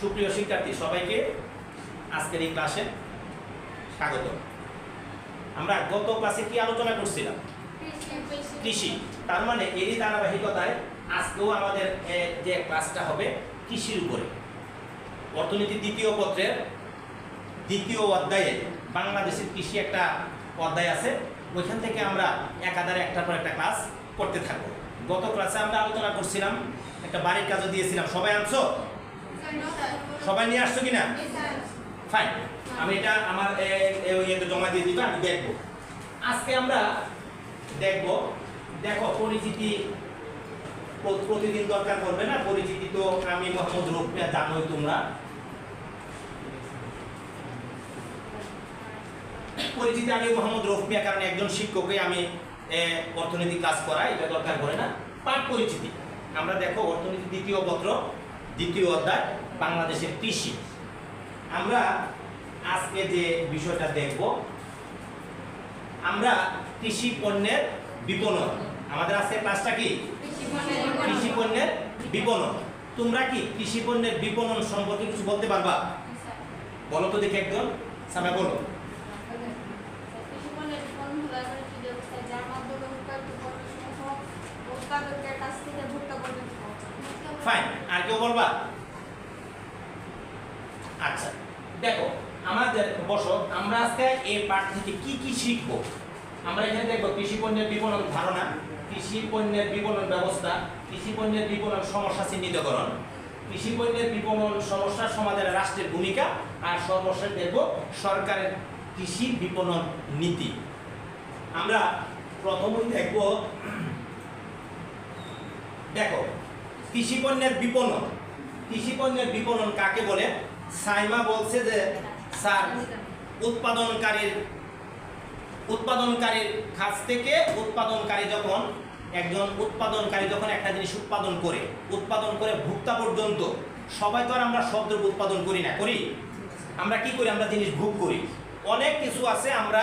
সুপ্রিয় শিক্ষার্থী, সবাইকে আজকের এই ক্লাসে স্বাগত। আমরা গত ক্লাসে কি আলোচনা করছিলাম? কৃষি। তার মানে এরই ধারাবাহিকতায় আজকেও আমাদের যে ক্লাসটা হবে কৃষির উপরে। অর্থনীতি দ্বিতীয় পত্রের দ্বিতীয় অধ্যায়ে বাংলাদেশের কৃষি একটা অধ্যায় আছে, ওইখান থেকে আমরা একাধারে একটার পর একটা ক্লাস করতে থাকব। গত ক্লাসে আমরা আলোচনা করছিলাম, একটা বাড়ির কাজও দিয়েছিলাম। সবাই আনছো? সবাই নিয়ে আসছো কিনা? ফাইন আমি এটা আমার ইয়েতে জমা দিয়ে দিবা আমি দেখব। আজকে আমরা দেখব দেখো পরিচিতি প্রতিদিন দরকার পড়বে না পরিচিতি তো আমি মোহাম্মদ রুফিয়া জানোই তোমরা। পরিচিতি আমি মোহাম্মদ রফিয়া কারণ একজন শিক্ষককে আমি অর্থনীতি ক্লাস করাই এটা দরকার করে না। পাঠ পরিচিতি। আমরা দেখো অর্থনীতি দ্বিতীয় পত্র দ্বিতীয় অধ্যায়। বাংলাদেশের কৃষি। আমরা আজকে যে বিষয়টা দেখব আমরা কৃষি পণ্যের বিপণন। আমাদের আজকে ক্লাসটা কি? কৃষি পণ্যের বিপণন। তোমরা কি কৃষি পণ্যের বিপণন সম্পর্কে কিছু বলতে পারবা? বলো তো দেখি একজন। সামনে বলো। ফাইন আর কেউ বলবা? দেখো, আমাদের বসো আমরা আজকে এই পাঠ থেকে কি কি শিখব? আমরা এখানে দেখব কৃষি পণ্যের বিপণন ধারণা, কৃষি পণ্যের বিপণন ব্যবস্থা, কৃষি পণ্যের বিপণন সমস্যা চিহ্নিতকরণ। কৃষি পণ্যের বিপণন সমস্যা সমাধানে রাষ্ট্রের ভূমিকা, আর সর্বশেষ দেখব সরকারের কৃষি বিপণন নীতি। আমরা প্রথমেই দেখব, দেখো, কৃষি পণ্যের বিপণন। কৃষি পণ্যের বিপণন কাকে বলে? সাইমা বলছে যে, স্যার, উৎপাদনকারীর উৎপাদনকারীর কাছ থেকে উৎপাদনকারী যখন একজন উৎপাদনকারী যখন একটা জিনিস উৎপাদন করে উৎপাদন করে ভুক্তা পর্যন্ত, সবাই তো আর আমরা শব্দ উৎপাদন করি না, করি? আমরা কি করি? আমরা জিনিস ভোগ করি। অনেক কিছু আছে, আমরা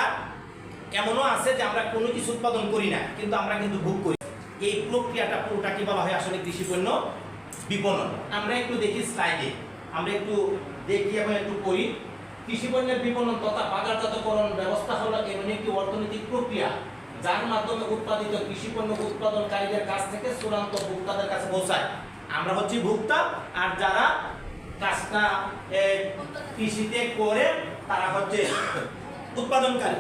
এমনও আছে যে আমরা কোনো কিছু উৎপাদন করি না, কিন্তু আমরা কিন্তু ভোগ করি। এই প্রক্রিয়াটা পুরোটা কি বলা হয়? আসলে কৃষি পণ্য বিপণন। আমরা একটু দেখি স্লাইডে। আমরা একটু দেখি এবং একটু করি। কৃষি পণ্যের বিপণন তথা বাজারজাতকরণ ব্যবস্থা হলো এমন একটি অর্থনৈতিক প্রক্রিয়া, যার মাধ্যমে উৎপাদিত কৃষি পণ্য উৎপাদনকারীদের কাছ থেকে চূড়ান্ত ভোক্তাদের কাছে পৌঁছায়। আমরা হচ্ছি ভোক্তা, আর যারা কাজটা কৃষিতে করে, তারা হচ্ছে উৎপাদনকারী।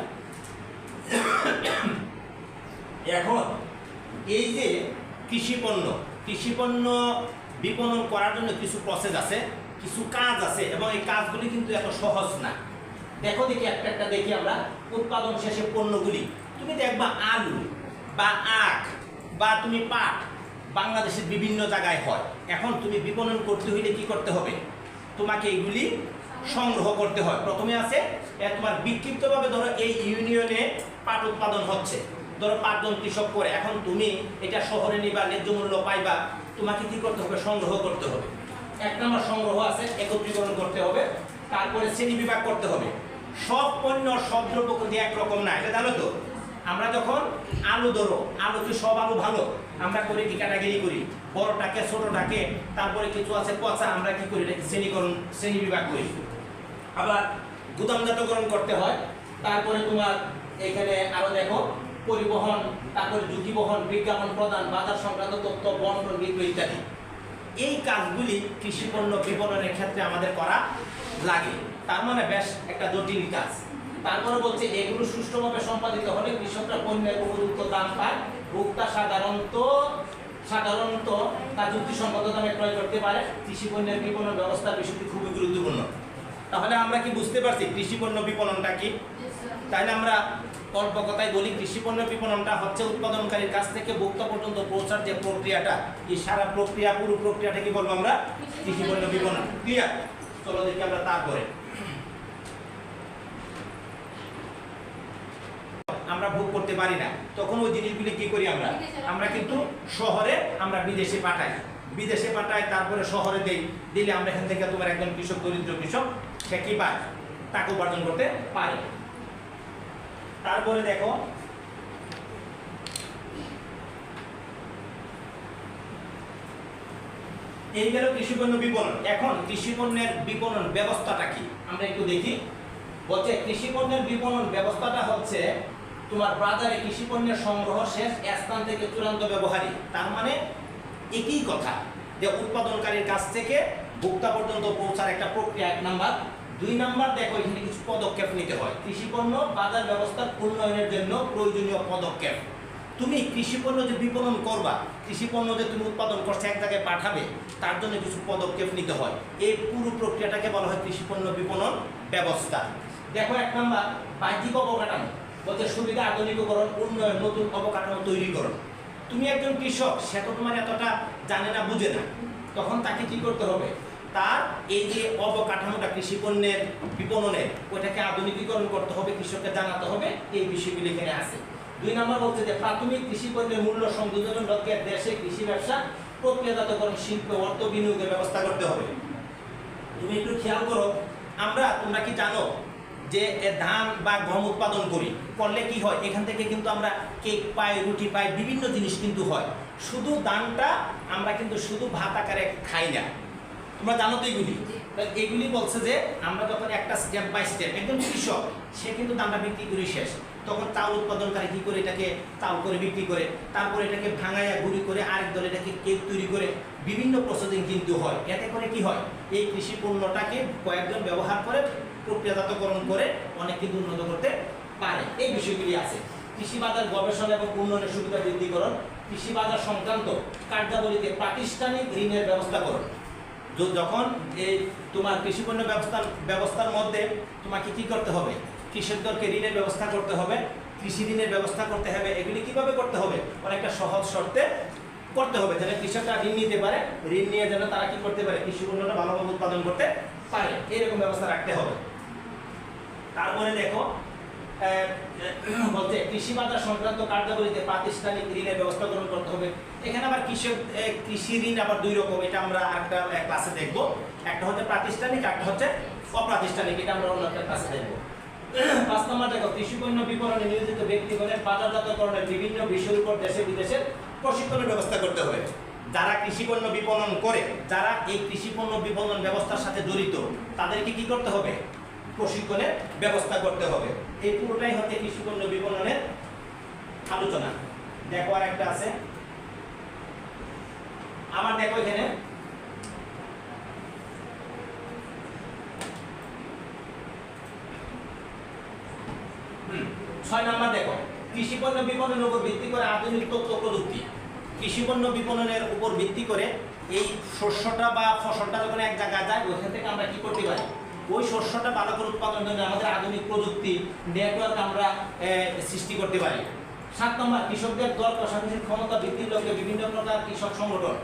এখন এই যে কৃষি পণ্য কৃষি পণ্য বিপণন করার জন্য কিছু প্রসেস আছে, কিছু কাজ আছে, এবং এই কাজগুলি কিন্তু এত সহজ না। দেখো দেখি, একটা একটা দেখি আমরা উৎপাদন শেষে পণ্যগুলি। তুমি দেখবা আলু বা আখ বা তুমি পাট বাংলাদেশের বিভিন্ন জায়গায় হয়। এখন তুমি বিপণন করতে হইলে কি করতে হবে? তোমাকে এইগুলি সংগ্রহ করতে হয়। প্রথমে আছে তোমার বিক্ষিপ্তভাবে ধরো এই ইউনিয়নে পাট উৎপাদন হচ্ছে। ধরো পাঁচজন কৃষক করে, এখন তুমি এটা শহরে নিবা, ন্যায্য মূল্য পাইবা। তোমাকে কি করতে হবে? সংগ্রহ করতে হবে। এক নম্বর সংগ্রহ আছে, একত্রীকরণ করতে হবে, তারপরে শ্রেণি বিভাগ করতে হবে। সব পণ্য, সব দ্রব্য কিন্তু একরকম না, এটা জানো তো? আমরা যখন আলু ধরো, আলু কি সব আলু ভালো? আমরা করি কি কাটাগিরি করি। বড়টাকে, ছোটটাকে, তারপরে কিছু আছে পচা, আমরা কি করি? শ্রেণীকরণ, শ্রেণি বিভাগ করি। আবার গুদামজাতকরণ করতে হয়। তারপরে তোমার এখানে আরও দেখো পরিবহন, তারপরে ঝুঁকি বহন বিজ্ঞাপন প্রদান, বাজার সংক্রান্ত তথ্য, বন্টন, বিক্রয় ইত্যাদি। এই কাজগুলি কৃষি পণ্য বিপণনের ক্ষেত্রে আমাদের করা লাগে। তার মানে বেশ একটা জটিল কাজ। তারপরে বলছে, এগুলো সুষ্ঠুভাবে সম্পাদিত হলে কৃষকরা পণ্যের উপযুক্ত দাম পায়। ভোক্তা সাধারণত সাধারণত তা যুক্তিসঙ্গত দামে ক্রয় করতে পারে। কৃষি পণ্যের বিপণন ব্যবস্থার বিষয়টি খুবই গুরুত্বপূর্ণ। তাহলে আমরা কি বুঝতে পারছি কৃষি পণ্য বিপণনটা কি? তাহলে আমরা অল্প কথায় বলি, কৃষি পণ্য বিপণনটা হচ্ছে উৎপাদনকারীর কাছ থেকে ভোক্তা পর্যন্ত পৌঁছার যে প্রক্রিয়াটা, এই সারা প্রক্রিয়া, পুরো প্রক্রিয়াটা কি বলব আমরা? কৃষি পণ্য বিপণন। ক্লিয়ার চলো দেখি আমরা তারপরে। আমরা ভোগ করতে পারি না। তখন ওই জিনিসগুলি কি করি আমরা? আমরা কিন্তু শহরে আমরা বিদেশে পাঠাই। বিদেশে পাঠাই, তারপরে শহরে দেই। দিলে আমরা এখান থেকে তোমার একজন কৃষক, দরিদ্র কৃষক, সে কি পায়? টাকা উপার্জন করতে পারে। তারপরে দেখো। এই গেল কৃষিপণ্য বিপণন। এখন কৃষিপণ্যের বিপণন ব্যবস্থাটা কি? আমরা একটু দেখি। বলছে, কৃষিপণ্যের বিপণন ব্যবস্থাটা হচ্ছে তোমার বাজারে কৃষিপণ্যের সংগ্রহ শেষ, স্থান থেকে চূড়ান্ত ব্যবহারী তার মানে একই কথা যে উৎপাদনকারীর কাছ থেকে ভোক্তা পর্যন্ত পৌঁছার একটা প্রক্রিয়া, এক নাম্বার। দুই নাম্বার দেখো, এখানে কিছু পদক্ষেপ নিতে হয়। কৃষিপণ্য বাজার ব্যবস্থার উন্নয়নের জন্য প্রয়োজনীয় পদক্ষেপ। তুমি কৃষিপণ্য যে বিপণন করবা কৃষিপণ্য যে তুমি উৎপাদন করছে, এক জায়গায় পাঠাবে, তার জন্য কিছু পদক্ষেপ নিতে হয়। এই পুরো প্রক্রিয়াটাকে বলা হয় কৃষিপণ্য বিপণন ব্যবস্থা। দেখো, এক নাম্বার, বাহ্যিক অবকাঠামো বলছে সুবিধা, আধুনিকীকরণ, উন্নয়ন, নতুন অবকাঠামো তৈরিকরণ। তুমি একজন কৃষক, সে তো তোমার এতটা জানে না, বুঝে না। তখন তাকে কি করতে হবে? তার এই যে অবকাঠামোটা কৃষি পণ্যের বিপণনের ওইটাকে আধুনিকীকরণ করতে হবে, কৃষককে জানাতে হবে, এই বিষয়গুলি এখানে আছে। দুই নম্বর বলছে যে প্রাথমিক কৃষি পণ্যের মূল্য সংযোজন লক্ষ্যে দেশে কৃষি ব্যবসা প্রক্রিয়াজাতকরণ, শিল্প, অর্থ বিনিয়োগের ব্যবস্থা করতে হবে। তুমি একটু খেয়াল করো, আমরা, তোমরা কি জানো যে ধান বা গম উৎপাদন করি, করলে কি হয়? এখান থেকে কিন্তু আমরা কেক পাই, রুটি পাই, বিভিন্ন জিনিস কিন্তু হয়। শুধু ধানটা আমরা কিন্তু শুধু ভাত আকারে খাই না। তোমরা জানো তো এগুলি। এগুলি বলছে যে, আমরা যখন একটা স্টেপ বাই স্টেপ একদম কৃষক সে কিন্তু দামটা বিক্রি করে শেষ। তখন চাউল উৎপাদনকারী কি করে এটাকে চাউল করে বিক্রি করে? তারপরে এটাকে ভাঙাইয়া গুঁড়ি করে আরেক দল এটাকে কেক তৈরি করে। বিভিন্ন প্রসেসিং কিন্তু হয়। এতে করে কি হয়? এই কৃষি পণ্যটাকে কয়েকজন ব্যবহার করে, প্রক্রিয়াজাতকরণ করে অনেক কিন্তু উন্নত করতে পারে। এই বিষয়গুলি আছে। কৃষি বাজার গবেষণা এবং উন্নয়নের সুবিধা বৃদ্ধিকরণ কৃষি বাজার সংক্রান্ত কার্যাবলীতে প্রাতিষ্ঠানিক ঋণের ব্যবস্থা করুন। যখন এই তোমার কৃষি পণ্য ব্যবস্থার ব্যবস্থার মধ্যে তোমাকে কি করতে হবে? কৃষকদেরকে ঋণের ব্যবস্থা করতে হবে, কৃষি ঋণের ব্যবস্থা করতে হবে, এগুলি কীভাবে করতে হবে? অনেকটা সহজ শর্তে করতে হবে, যেন কৃষকরা ঋণ নিতে পারে, ঋণ নিয়ে যেন তারা কি করতে পারে? কৃষি পণ্যটা ভালোভাবে উৎপাদন করতে পারে। এরকম ব্যবস্থা রাখতে হবে। তারপরে দেখো বলতে কৃষি বাজার সংক্রান্ত কার্যাবলীতে প্রাতিষ্ঠানিক ঋণের ব্যবস্থা গ্রহণ করতে হবে। এখানে আবার কৃষক কৃষি ঋণ আবার দুই রকম, এটা আমরা একটা ক্লাসে দেখব। একটা হচ্ছে প্রাতিষ্ঠানিক একটা হচ্ছে অপ্রাতিষ্ঠানিক, এটা আমরা অন্য একটা ক্লাসে দেখব। পাঁচ নম্বর দেখো, কৃষি পণ্য বিপণনে নিয়োজিত ব্যক্তিগণের বাজারজাতকরণের বিভিন্ন বিষয়ের উপর দেশে বিদেশে প্রশিক্ষণের ব্যবস্থা করতে হবে। যারা কৃষি পণ্য বিপণন করে, যারা এই কৃষি পণ্য বিপণন ব্যবস্থার সাথে জড়িত, তাদেরকে কি করতে হবে? প্রশিক্ষণের ব্যবস্থা করতে হবে। এই পুরোটাই হচ্ছে কৃষি পণ্য বিপণনের আলোচনা। দেখো আর একটা আছে। আবার দেখো এখানে। ছয় নাম্বার দেখো। কৃষি পণ্য বিপণনের উপর ভিত্তি করে আধুনিক তথ্য প্রযুক্তি। কৃষি পণ্য বিপণনের উপর ভিত্তি করে এই শস্যটা বা ফসলটা যখন এক জায়গায় যায়, ওইখান থেকে আমরা কি করতে পারি? ওই শস্যটা ভালো করে উৎপাদন জন্য আমাদের আধুনিক প্রযুক্তি নেটওয়ার্ক আমরা সৃষ্টি করতে পারি। সাত নম্বর, কৃষকদের দল প্রশাসনিক ক্ষমতা বৃদ্ধির লক্ষ্যে বিভিন্ন প্রকার কৃষক সংগঠন।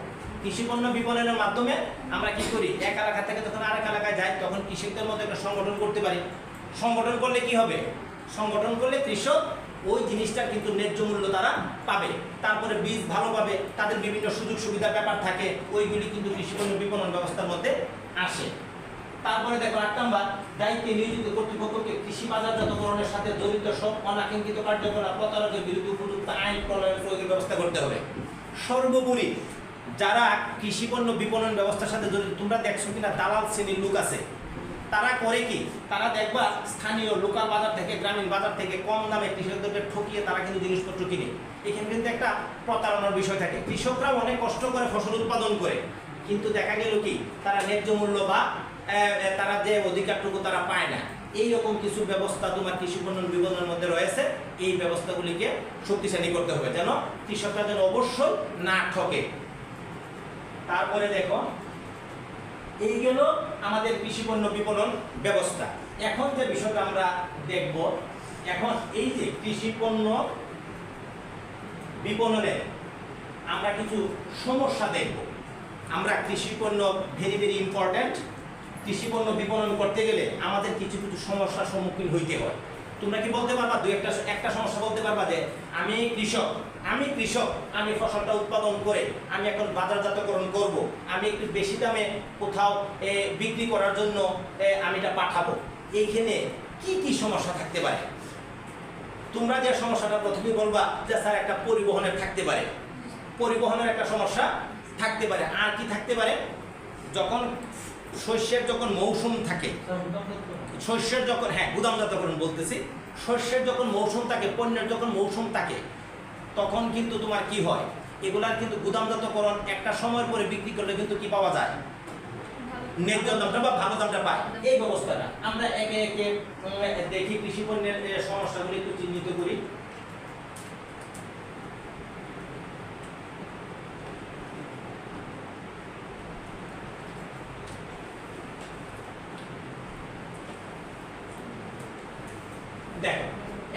কৃষি পণ্য বিপণনের মাধ্যমে আমরা কি করি? এক এলাকা থেকে যখন আরেক এলাকায় যাই, তখন কৃষকদের মধ্যে একটা সংগঠন করতে পারি। সংগঠন করলে কি হবে? সংগঠন করলে কৃষক ওই জিনিসটার কিন্তু ন্যায্য মূল্য তারা পাবে। তারপরে বীজ ভালো পাবে, তাদের বিভিন্ন সুযোগ সুবিধার ব্যাপার থাকে, ওইগুলি কিন্তু কৃষি পণ্য বিপণন ব্যবস্থার মধ্যে আসে। তারপরে দেখো আট নাম্বার, দায়িত্বে নিয়োজিত কর্তৃপক্ষকে কৃষি বাজারজাতকরণের সাথে জড়িত সব অনাকাঙ্ক্ষিত কার্যকলাপ প্রতারকের বিরুদ্ধে উপযুক্ত আইন প্রণয়ন প্রয়োগের ব্যবস্থা করতে হবে। সর্বোপরি যারা কৃষি পণ্য বিপণন ব্যবস্থার সাথে জড়িত, তোমরা দেখছ কিনা, দালাল শ্রেণির লোক আছে। তারা করে কি? তারা দেখবা স্থানীয় লোকাল বাজার থেকে, গ্রামীণ বাজার থেকে কম দামে কৃষকদেরকে ঠকিয়ে তারা কিন্তু জিনিসপত্র কিনে। এখানে কিন্তু একটা প্রতারণার বিষয় থাকে। কৃষকরা অনেক কষ্ট করে ফসল উৎপাদন করে। কিন্তু দেখা গেল কি? তারা ন্যায্য মূল্য বা তারা যে অধিকারটুকু তারা পায় না। এই রকম কিছু ব্যবস্থা তোমার কৃষি পণ্য বিপণনের মধ্যে রয়েছে, এই ব্যবস্থাগুলিকে শক্তিশালী করতে হবে যেন কৃষকরা যেন অবশ্যই না ঠকে। তারপরে দেখো, এই গেল আমাদের কৃষি পণ্য বিপণন ব্যবস্থা। এখন যে বিষয়টা আমরা দেখব, এখন এই যে কৃষি পণ্য বিপণনের আমরা কিছু সমস্যা দেখব। আমরা কৃষি পণ্য ভেরি ভেরি ইম্পর্ট্যান্ট কৃষি পণ্য বিপণন করতে গেলে আমাদের কিছু কিছু সমস্যার সম্মুখীন হইতে হয়। তোমরা কি বলতে পারবা? দু একটা একটা সমস্যা বলতে পারবা যে আমি কৃষক আমি কৃষক, আমি ফসলটা উৎপাদন করে আমি এখন বাজারজাতকরণ করব। আমি একটু বেশি দামে কোথাও বিক্রি করার জন্য আমি এটা পাঠাবো। এইখানে কি কি সমস্যা থাকতে পারে? তোমরা যে সমস্যাটা প্রথমে বলবা যে, স্যার, একটা পরিবহনের থাকতে পারে। পরিবহনের একটা সমস্যা থাকতে পারে। আর কি থাকতে পারে? যখন শস্যের যখন মৌসুম থাকে, শস্যের যখন হ্যাঁ গুদামজাতকরণ বলতেছি, শস্যের যখন মৌসুম থাকে, পণ্যের যখন মৌসুম থাকে, তখন কিন্তু তোমার কি হয়? এগুলার কিন্তু গুদামজাতকরণ একটা সময় পরে বিক্রি করলে কিন্তু কি পাওয়া যায়? ন্যায্য দামটা বা ভালো দামটা পায়। এই ব্যবস্থাটা। আমরা একে একে দেখি কৃষি পণ্যের সমস্যাগুলি একটু চিহ্নিত করি দেখো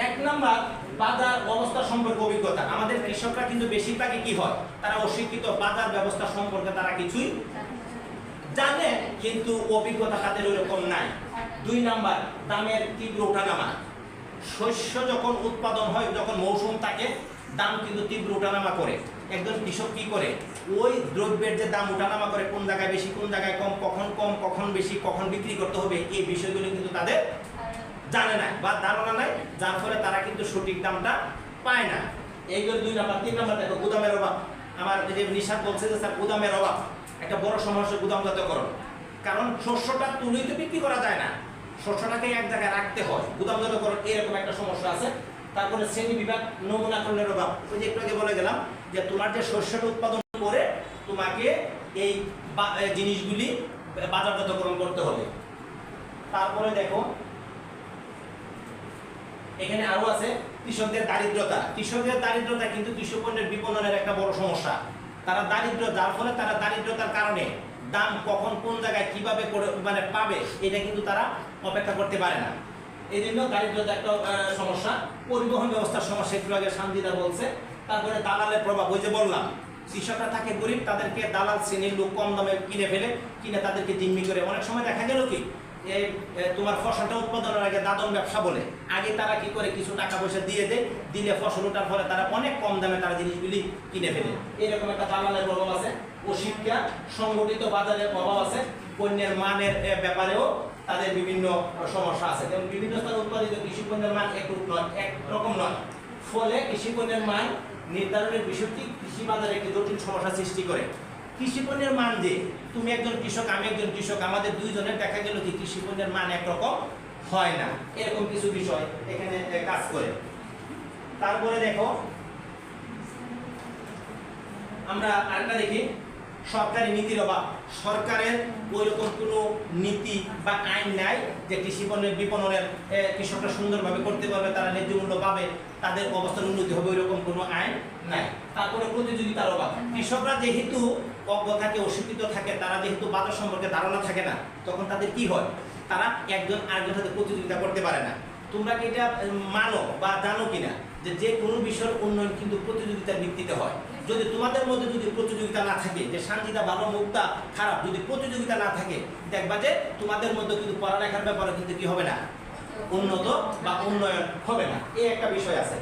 এক নাম্বার বাজার অবস্থা সম্পর্কে অভিজ্ঞতা আমাদের কৃষকরা কিন্তু বেশিরভাগই কি হয়? তারা অশিক্ষিত, বাজার ব্যবস্থা সম্পর্কে তারা কিছুই জানে, কিন্তু অভিজ্ঞতা তাদের ওইরকম নাই। দুই নাম্বার, দামের তীব্র ওঠানামা। শস্য যখন উৎপাদন হয়, যখন মৌসুম থাকে, দাম কিন্তু তীব্র ওঠানামা করে। একজন কৃষক কি করে? ওই দ্রব্যের যে দাম ওঠানামা করে, কোন জায়গায় বেশি, কোন জায়গায় কম, কখন কম, কখন বেশি, কখন বিক্রি করতে হবে, এই বিষয়গুলো কিন্তু তাদের জানে না বা ধারণা নাই, যার ফলে তারা কিন্তু সঠিক দামটা পায় না। এইগুলো দুই নাম্বার, তিন নাম্বার দেখো, গুদামের অভাব। আমার যে নিশাদ বলছে যে, স্যার, গুদামের অভাব। একটা বড় সমস্যা গুদামজাতকরণ কারণ শস্যটা তুলেই তো বিক্রি করা যায় না। শস্যটাকে এক জায়গায় রাখতে হয়। গুদামজাতকরণ এরকম একটা সমস্যা আছে। তারপরে শ্রেণি বিভাগ নমুনাকরণের অভাব। ওই যে একটু আগে বলে গেলাম যে, তোমার যে শস্যটা উৎপাদন করে তোমাকে এই জিনিসগুলি বাজারজাতকরণ করতে হবে। তারপরে দেখো, এখানে আরও আছে কৃষকদের দারিদ্রতা। কৃষকদের দারিদ্রতা কিন্তু কৃষক পণ্যের বিপণনের একটা বড় সমস্যা। তারা দারিদ্র, যার ফলে তারা দারিদ্রতার কারণে দাম কখন কোন জায়গায় কীভাবে করে মানে পাবে, এটা কিন্তু তারা অপেক্ষা করতে পারে না। এই জন্য দারিদ্রতা একটা সমস্যা। পরিবহন ব্যবস্থার সমস্যা, একটু আগে শান্তিদা বলছে। তারপরে দালালের প্রভাব, ওই যে বললাম, কৃষকরা থাকে গরিব, তাদেরকে দালাল শ্রেণির লোক কম দামে কিনে ফেলে, কিনে তাদেরকে জিম্মি করে। অনেক সময় দেখা গেল কি এই তোমার ফসলটা উৎপাদনের আগে দাদন ব্যবসা বলে। আগে তারা কি করে? কিছু টাকা পয়সা দিয়ে দেয়, দিলে ফসল ওঠার ফলে তারা অনেক কম দামে তারা জিনিসগুলি কিনে ফেলে। এরকম একটা দালালের প্রভাব আছে। ও শিক্ষা সংগঠিত বাজারের প্রভাব আছে। পণ্যের মানের ব্যাপারেও তাদের বিভিন্ন সমস্যা আছে। যেমন বিভিন্ন স্থানে উৎপাদিত কৃষি পণ্যের মান একরূপ নয়, একরকম নয়। ফলে কৃষি পণ্যের মান নির্ধারণের বিষয়টি কৃষি বাজারে একটি জটিল সমস্যা সৃষ্টি করে। কৃষি পণ্যের মান যে তুমি একজন কৃষক, আমি একজন কৃষক, আমাদের দুইজনের দেখা গেল কি কৃষি পণ্যের মান একরকম হয় না। এরকম কিছু বিষয় এখানে কাজ করে। তারপরে দেখো, আমরা আরেকটা দেখি, সরকারি নীতির অভাব। সরকারের ওইরকম কোনো নীতি বা আইন নাই যে কৃষি পণ্যের বিপণনের কৃষকরা সুন্দরভাবে করতে পারবে, তারা ন্যায্য মূল্য পাবে, তাদের অবস্থার উন্নতি হবে, ওইরকম কোনো আইন নাই। তারপরে প্রতিযোগিতার অভাব। কৃষকরা যেহেতু অজ্ঞ থাকে, অশিক্ষিত থাকে, তারা যেহেতু বাজার সম্পর্কে ধারণা থাকে না, তখন তাদের কি হয়? তারা একজন আরেকজনের সাথে প্রতিযোগিতা করতে পারে না। তোমরা কি এটা মানো বা জানো কিনা? যে যে কোনো বিষয়ের উন্নয়ন কিন্তু প্রতিযোগিতার ভিত্তিতে হয়। যদি তোমাদের মধ্যে যদি প্রতিযোগিতা না থাকে, যে শান্তিটা ভালো, মুক্তা খারাপ, যদি প্রতিযোগিতা না থাকে, দেখবা যে তোমাদের মধ্যে কিন্তু পড়ালেখার ব্যাপারে কিন্তু কি হবে না? উন্নত বা উন্নয়ন হবে না। এই একটা বিষয় আছে।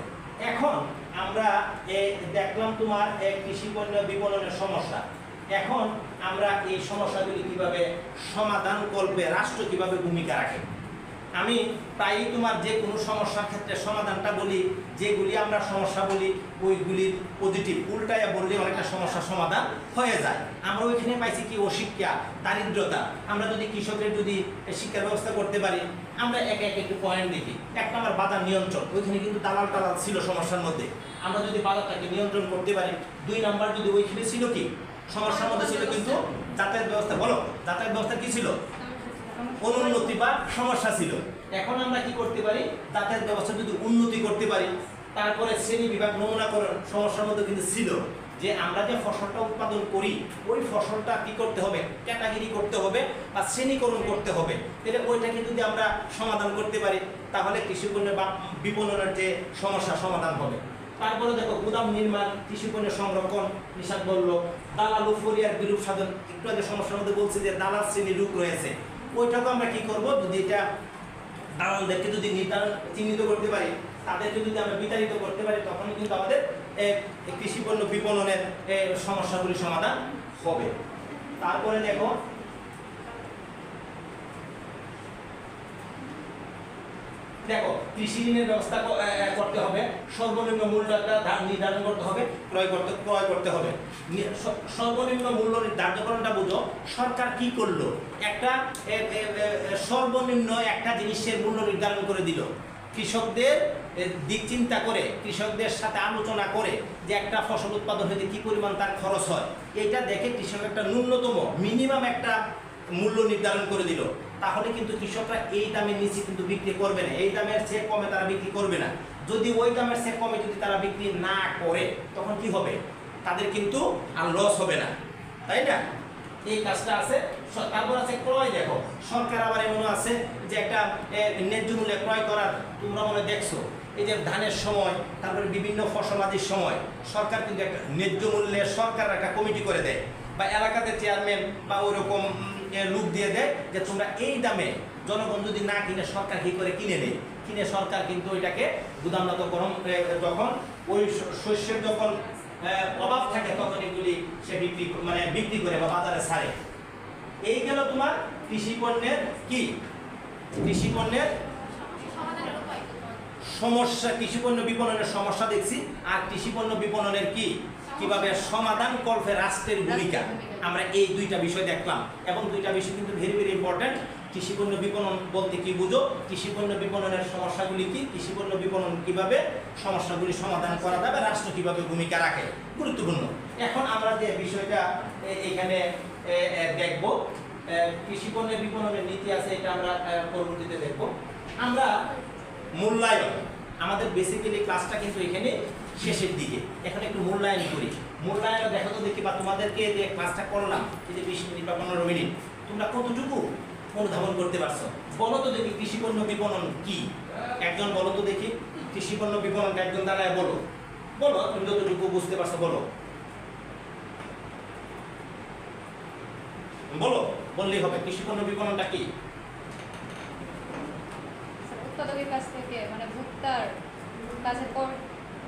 এখন আমরা দেখলাম তোমার কৃষি পণ্য বিপণনের সমস্যা। এখন আমরা এই সমস্যাগুলি কীভাবে সমাধান করবে রাষ্ট্র কীভাবে ভূমিকা রাখে? আমি প্রায়ই তোমার যে কোনো সমস্যার ক্ষেত্রে সমাধানটা বলি, যেগুলি আমরা সমস্যা বলি, ওইগুলির পজিটিভ উল্টায়া বললে অনেকটা সমস্যার সমাধান হয়ে যায়। আমরা ওইখানে পাইছি কি অশিক্ষা, দারিদ্রতা। আমরা যদি কৃষকের যদি শিক্ষার ব্যবস্থা করতে পারি, আমরা একে একে একটু পয়েন্ট দেখি। এক নম্বর বাজার নিয়ন্ত্রণ। ওইখানে কিন্তু দালাল টালাল ছিল সমস্যার মধ্যে। আমরা যদি বাজারটাকে নিয়ন্ত্রণ করতে পারি, দুই নাম্বার যদি ওইখানে ছিল কি? সমস্যার মধ্যে ছিল কিন্তু যাতায়াত ব্যবস্থা, বলো, যাতায়াত ব্যবস্থা কি ছিল? অনুন্নতি বা সমস্যা ছিল। এখন আমরা কি করতে পারি? যাতায়াত ব্যবস্থা যদি উন্নতি করতে পারি, তারপরে শ্রেণি বিভাগ নমুনাকরণ সমস্যার মধ্যে কিন্তু ছিল যে আমরা যে ফসলটা উৎপাদন করি, ওই ফসলটা কি করতে হবে? ক্যাটাগরি করতে হবে বা শ্রেণীকরণ করতে হবে। তাহলে ওইটাকে যদি আমরা সমাধান করতে পারি, তাহলে কৃষি পণ্যের বা বিপণনের যে সমস্যা, সমাধান হবে। তারপরে দেখো গুদাম নির্মাণ, কৃষি পণ্যের সংরক্ষণ, নিষাদ বলল। দালাল ও ফরিয়ার বিরূপ সাধন। একটু আগে সমস্যার মধ্যে বলছি যে দালাল শ্রেণির রূপ রয়েছে। ওইটাকে আমরা কি করব? যদি এটা দালালদেরকে যদি নির্ধারণ চিহ্নিত করতে পারি, তাদেরকে যদি আমরা বিতাড়িত করতে পারি তখন কিন্তু আমাদের কৃষি পণ্য বিপণনের সমস্যাগুলি সমাধান হবে। তারপরে দেখো দেখো, কৃষি ঋণের ব্যবস্থা করতে হবে, সর্বনিম্ন মূল্যটা ধা- নির্ধারণ করতে হবে, ক্রয় করতে ক্রয় করতে হবে। সর্বনিম্ন মূল্য নির্ধারণটা বুঝো, সরকার কি করল? একটা সর্বনিম্ন একটা জিনিসের মূল্য নির্ধারণ করে দিল। কৃষকদের দিক চিন্তা করে, কৃষকদের সাথে আলোচনা করে যে একটা ফসল উৎপাদন হতে কি পরিমাণ তার খরচ হয়। এটা দেখে কৃষক একটা ন্যূনতম, মিনিমাম একটা মূল্য নির্ধারণ করে দিল। তাহলে কিন্তু কৃষকরা এই দামের নিচে কিন্তু বিক্রি করবে না। এই দামের সে কমে তারা বিক্রি করবে না। যদি ওই দামের চেয়ে কমে যদি তারা বিক্রি না করে, তখন কি হবে? তাদের কিন্তু আর লস হবে না। তাই না? এই কাজটা আছে। তারপর আছে ক্রয়, দেখো। সরকার আবার এমন আছে যে একটা ন্যায্য মূল্যে ক্রয় করার তোমরা মনে দেখছ? এই যে ধানের সময়, তারপরে বিভিন্ন ফসলাদির সময়, সরকার কিন্তু একটা ন্যায্য মূল্যে সরকার একটা কমিটি করে দেয়। বা এলাকাতে চেয়ারম্যান বা ওইরকম লোক দিয়ে দেয় যে তোমরা এই দামে জনগণ যদি না কিনে সরকার কি করে কিনে নেয়? কিনে সরকার কিন্তু ওইটাকে গুদামনত গরম যখন ওই শস্যের যখন অভাব থাকে তখন এগুলি সে বিক্রি মানে বিক্রি করে বা বাজারে ছাড়ে। এই গেল তোমার কৃষি পণ্যের কি? কৃষি পণ্যের? সমস্যা, কৃষি পণ্য বিপণনের সমস্যা দেখছি। আর কৃষি পণ্য বিপণনের কি? কীভাবে সমাধান কল্পে রাষ্ট্রের ভূমিকা। আমরা এই দুইটা বিষয় দেখলাম। এবং দুইটা বিষয় কিন্তু ভেরি ভেরি ইম্পর্টেন্ট কৃষি পণ্য বিপণন বলতে কি বুঝো? কৃষিপণ্য বিপণনের সমস্যাগুলি কি? কৃষিপণ্য বিপণন কীভাবে সমস্যাগুলি সমাধান করা যাবে রাষ্ট্র কীভাবে ভূমিকা রাখে? গুরুত্বপূর্ণ। এখন আমরা যে বিষয়টা এখানে দেখব এ, কৃষি পণ্যের বিপণনের নীতি আছে এটা আমরা পরবর্তীতে দেখব। আমরা মূল্যায়ন আমাদের বেসিক্যালি ক্লাসটা কিন্তু এখানে শেষের দিকে। এখন একটু মূল্যায়ন করি। মূল্যায়ন দেখো তো দেখি, বা তোমাদেরকে যে ক্লাসটা করলাম, এই যে বিশ মিনিট বা পনেরো মিনিট তোমরা কতটুকু অনুধাবন করতে পারছ? বলো তো দেখি, কৃষি পণ্য বিপণন কি? একজন বলো তো দেখি, কৃষি পণ্য বিপণনটা একজন দাঁড়ায় বলো। বলো, তুমি যতটুকু বুঝতে পারছ, বলো। বলো, বললেই হবে, কৃষি পণ্য বিপণনটা কি? উৎপাদকের কাছ থেকে মানে ভোক্তার কাছে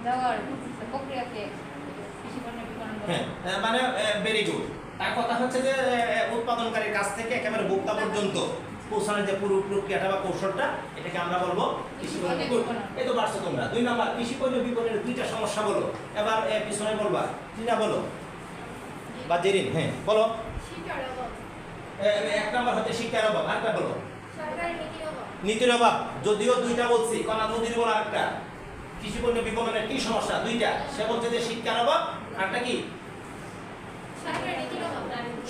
বলে। হ্যাঁ মানে ভেরি গুড তার কথা হচ্ছে যে উৎপাদনকারীর কাছ থেকে একেবারে ভোক্তা পর্যন্ত পৌঁছানোর যে পুরো প্রক্রিয়াটা বা কৌশলটা এটাকে আমরা বলব কৃষি। এই তো পারছ তোমরা। দুই নাম্বার কৃষি পণ্য বিপণনের দুইটা সমস্যা বলো। এবার পিছনে বলবা। তিনা বলো। বা জেরিন হ্যাঁ বলো। শিক্ষার অভাব, আহ, এক নাম্বার হচ্ছে শিক্ষার অভাব। আরেকটা বলো। নীতির অভাব, যদিও দুইটা বলছি কনা নদীর বলা একটা। কৃষি পণ্য বিপণনের কি সমস্যা? দুইটা। সে বলছে যে শিক্ষার অভাব আরেকটা কি?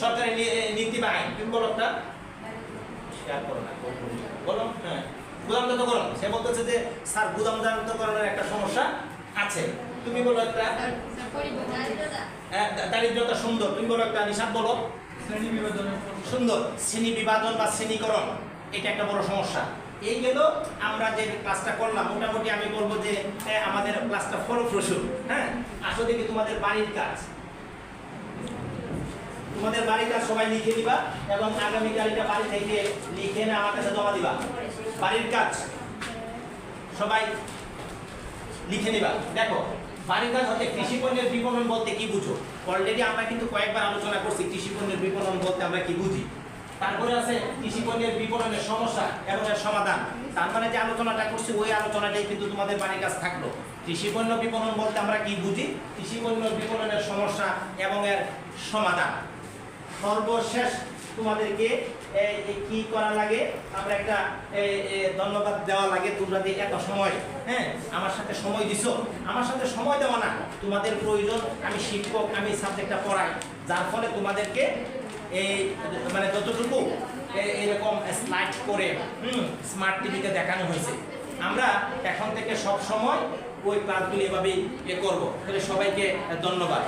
সরকারি নীতি বা আইন। তুমি বলো একটা। শেয়ার করো না বলো হ্যাঁ। গুদামজাতকরণ সে বলতেছে যে স্যার গুদামজাতকরণের একটা সমস্যা আছে। তুমি বলো একটা। দারিদ্রতা? সুন্দর। তুমি বলো একটা নিশাদ বলো। শ্রেণি সুন্দর। শ্রেণি বিভাজন বা শ্রেণীকরণ এটা একটা বড় সমস্যা। এই গেল আমরা যে ক্লাসটা করলাম মোটামুটি আমি বলব যে আহ, আমাদের ক্লাসটা ফলপ্রসূ হ্যাঁ? আসো দেখি তোমাদের বাড়ির কাজ। তোমাদের বাড়ির কাজ সবাই লিখে দিবা এবং আগামীকাল এটা বাড়ি থেকে লিখে না আমার কাছে জমা দিবা। বাড়ির কাজ সবাই লিখে নিবা। দেখো বাড়ির কাজ হতে কৃষি পণ্যের বিপণন বলতে কি বুঝো? অলরেডি আমরা কিন্তু কয়েকবার আলোচনা করছি কৃষি পণ্যের বিপণন বলতে আমরা কি বুঝি? তারপরে আছে কৃষি পণ্যের বিপণনের সমস্যা এবং এর সমাধান। তার মানে যে আলোচনাটা করছি, ওই আলোচনাটাই কিন্তু তোমাদের বাড়ির কাজ থাকল। কৃষি পণ্য বিপণন বলতে আমরা কি বুঝি? কৃষি পণ্য বিপণনের সমস্যা এবং এর সমাধান। সর্বশেষ তোমাদেরকে কি করা লাগে? আমরা একটা ধন্যবাদ দেওয়া লাগে তোমরা যে এত সময় হ্যাঁ আমার সাথে সময় দিছো। আমার সাথে সময় দেওয়া না। তোমাদের প্রয়োজন, আমি শিক্ষক, আমি সাবজেক্টটা পড়াই। যার ফলে তোমাদেরকে এই মানে যতটুকু এরকম স্লাইড করে স্মার্ট টিভিতে দেখানো হয়েছে, আমরা এখন থেকে সব সময় ওই ক্লাসগুলি এভাবেই করব। তাহলে সবাইকে ধন্যবাদ।